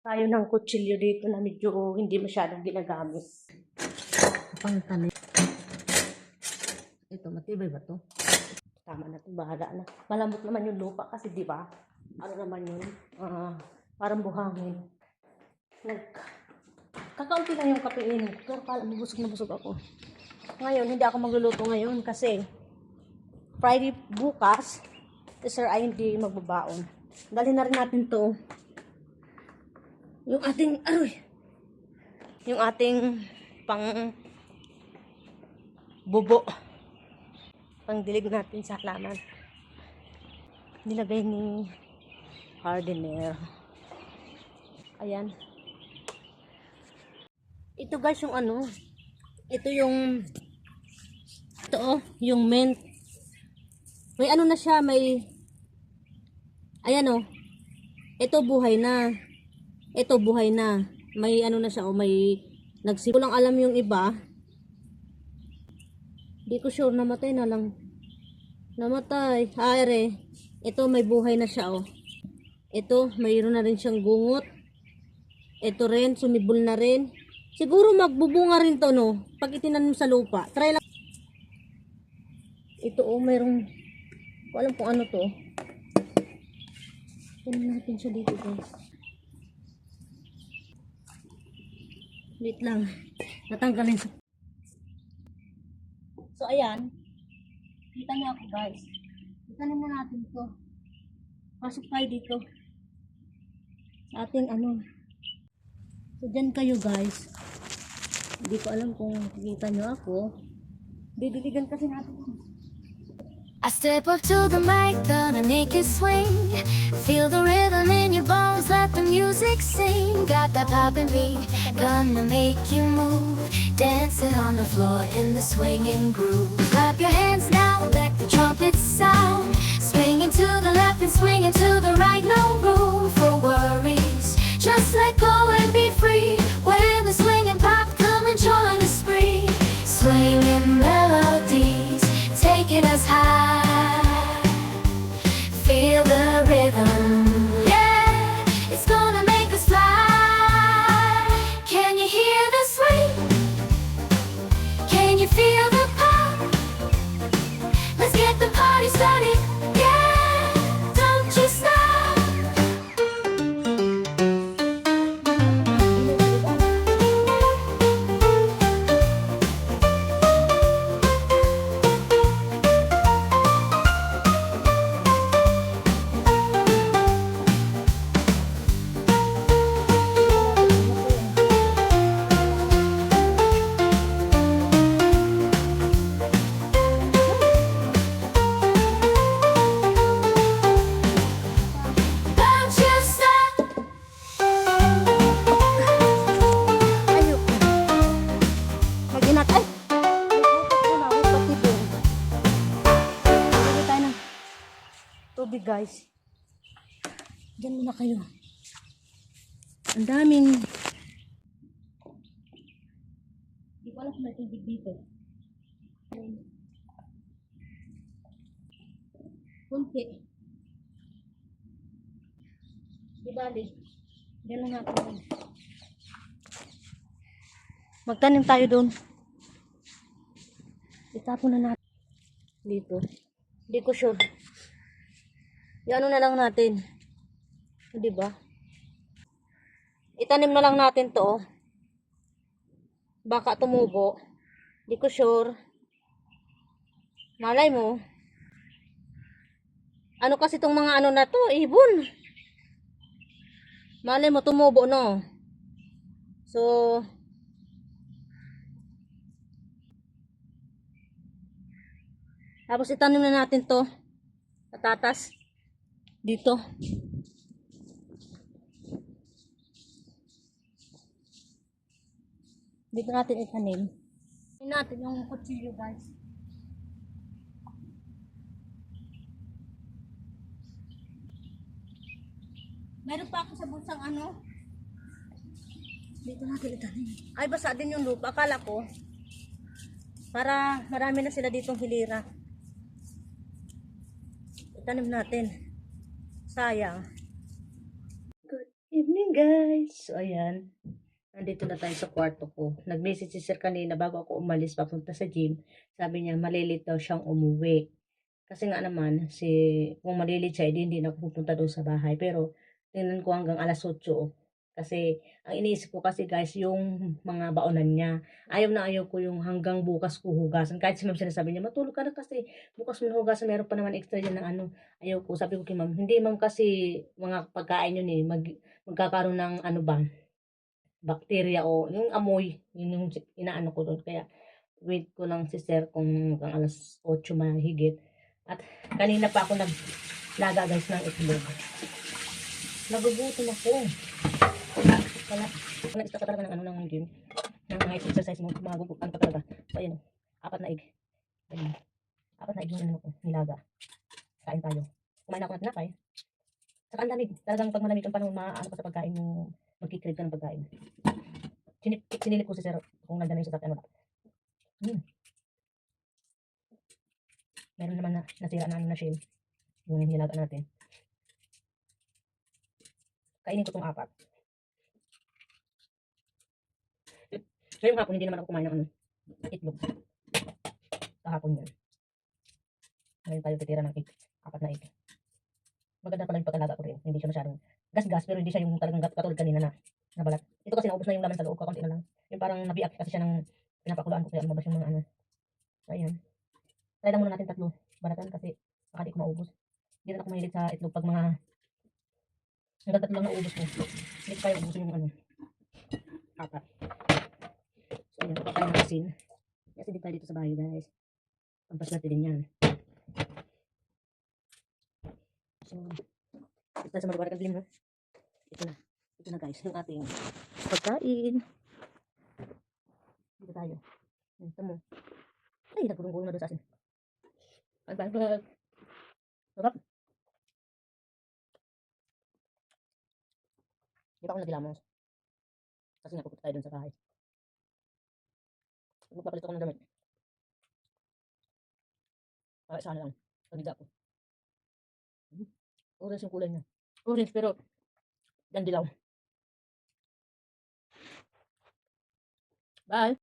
tayo ng kutsilyo dito na medyo hindi masyadong ginagamit. Pang tanim. Ito, matibay ba to? Tama na to, bahala na. Malambot naman yung lupa kasi, di ba? Ano naman yun? Ah, parang buhangin. Nag... Kakaunti lang yung kape inin ko, pero kala busog na busog ako. Ngayon, hindi ako magluluto ngayon kasi Friday bukas, si Sir ay hindi magbabaon. Dali na rin natin to. Yung ating, aroy, yung ating pang bubo pangdilig natin sa halaman. Nilagay ni Hardener. Ayan. Ito guys yung ano. Ito yung ito oh, yung mint. May ano na siya, may Ayan oh. Ito buhay na. Ito buhay na. May ano na siya oh, may nagsipo alam yung iba. Di ko sure namatay na lang. Namatay. Aere. Ito may buhay na siya oh. Ito mayroon na rin siyang gungot. Ito rin sumibol na rin. Siguro magbubunga rin to no. Pag itinanim sa lupa. Try lang. Ito oh mayroong ko alam kung ano to. Kunin natin siya dito guys. Wait lang. Natanggalin sa So, ayan. Kita niyo ako, guys. Itanim na natin to. Pasok tayo dito. Sa ating ano. So, dyan kayo, guys. Hindi ko alam kung kita niyo ako. Didiligan kasi natin. I step up to the mic, gonna make it swing. Feel the rhythm in your bones, let the music sing. Got that poppin' beat, gonna make you move. Dancing on the floor in the swinging groove. Clap your hands tubig, guys. Diyan muna kayo. Ang daming... Hindi ko alam kung may tubig dito. Kunti. Di bali. Diyan lang natin. Magtanim tayo doon. Itapon na natin. Dito. Hindi ko sure. Iano na lang natin. Di ba? Itanim na lang natin to. oh. Baka tumubo. Hindi ko sure. Malay mo. Ano kasi tong mga ano na to? Ibon. Malay mo tumubo no. So, Tapos itanim na natin to. Patatas. Dito. Dito natin itanim. Itanim natin yung kutsilyo guys. Meron pa ako sa bulsang ano. Dito natin itanim. Ay, basa din yung lupa. Akala ko. Para marami na sila ditong hilira. Itanim natin. Sayang. Good evening guys! So ayan, nandito na tayo sa kwarto ko. Nag-message si sir kanina bago ako umalis papunta sa gym. Sabi niya malilit daw siyang umuwi. Kasi nga naman, si, kung malilit siya, hindi na ako pupunta doon sa bahay. Pero tingnan ko hanggang alas 8. Kasi ang iniisip ko kasi guys, yung mga baonan niya. Ayaw na ayaw ko yung hanggang bukas ko hugasan. Kahit si ma'am sinasabi niya, matulog ka na kasi bukas mo hugasan. Meron pa naman extra dyan ng ano. Ayaw ko. Sabi ko kay ma'am, hindi ma'am kasi mga pagkain yun eh. Mag, magkakaroon ng ano ba, bacteria o yung amoy, yun yung inaano ko doon. Kaya wait ko lang si sir kung hanggang alas 8 mahigit. At kanina pa ako naglaga guys ng itlog. Nagugutom ako. Wala. Wala isa ka talaga ng ano ng gym. Ng mga exercise mo. Magugutom ka talaga. So ayun. oh. Apat na egg. Ayun. Apat na egg yung ano ko. Nilaga. Kain tayo. Kumain ako ng tinapay. Saka ang lamig. Talagang pag malamig ang panahon, maaano ka sa pagkain yung magkikrave ka ng pagkain. Sinip, sinilip ko si Sir kung nandiyan na yung sasakyan wala. Hmm. Meron naman na nasira na ano na shell. Yung nilaga natin. Kainin ko tong apat. Yung hapon, hindi naman ako kumain ng ano, itlog. Kahapon yun. Ngayon tayo titira ng egg. Apat na egg. Maganda pala yung pagkalaga ko rin. Hindi siya masyadong gas-gas pero hindi siya yung talagang katulad kanina na nabalat. Ito kasi naubos na yung laman sa loob, kakunti na lang. Yung parang nabiak kasi siya ng pinapakulaan ko kaya lumabas yung mga ano. So ayan. Try lang muna natin tatlo. Baratan kasi baka di ko maubos. Hindi na ako mahilig sa itlog pag mga hanggang tatlo lang naubos ko. Hindi ko kaya ubusin yung ano. Apat. Ayan, kapag ng asin. Di tayo dito sa bahay guys. Pampas natin din yan. So, ito sa malubarang dilim, no? Ito na. Ito na guys, yung ating pagkain. Dito tayo. Ito mo. Ay, nagulong-gulong na doon sa asin. Bag, bag, bag. Sarap. Di ba ako nagilamos? Kasi nga pupunta tayo doon sa bahay. Magpapalit ako ng damit. Para isa na lang. Paghiga ko. Hmm. Orange yung kulay niya. Orange pero dan dilaw. Bye.